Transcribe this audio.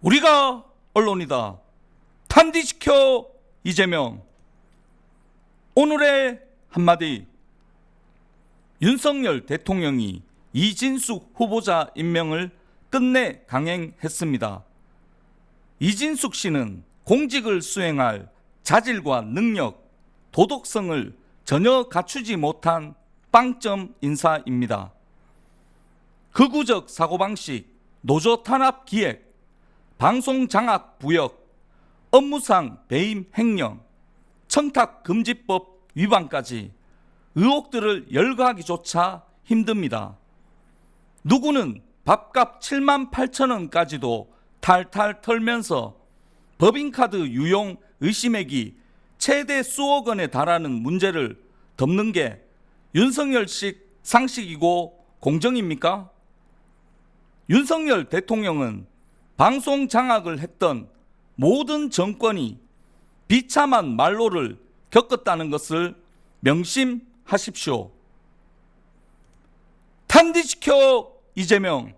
우리가 언론이다. 탄디시켜 이재명. 오늘의 한마디. 윤석열 대통령이 이진숙 후보자 임명을 끝내 강행했습니다. 이진숙 씨는 공직을 수행할 자질과 능력, 도덕성을 전혀 갖추지 못한 빵점 인사입니다. 극우적 사고방식, 노조 탄압 기획, 방송 장악 부역, 업무상 배임 횡령, 청탁 금지법 위반까지 의혹들을 열거하기조차 힘듭니다. 누구는 밥값 7만 8천 원까지도 탈탈 털면서 법인카드 유용 의심액이 최대 수억 원에 달하는 문제를 덮는 게 윤석열식 상식이고 공정입니까? 윤석열 대통령은 방송 장악을 했던 모든 정권이 비참한 말로를 겪었다는 것을 명심하십시오. 탄디시켜 이재명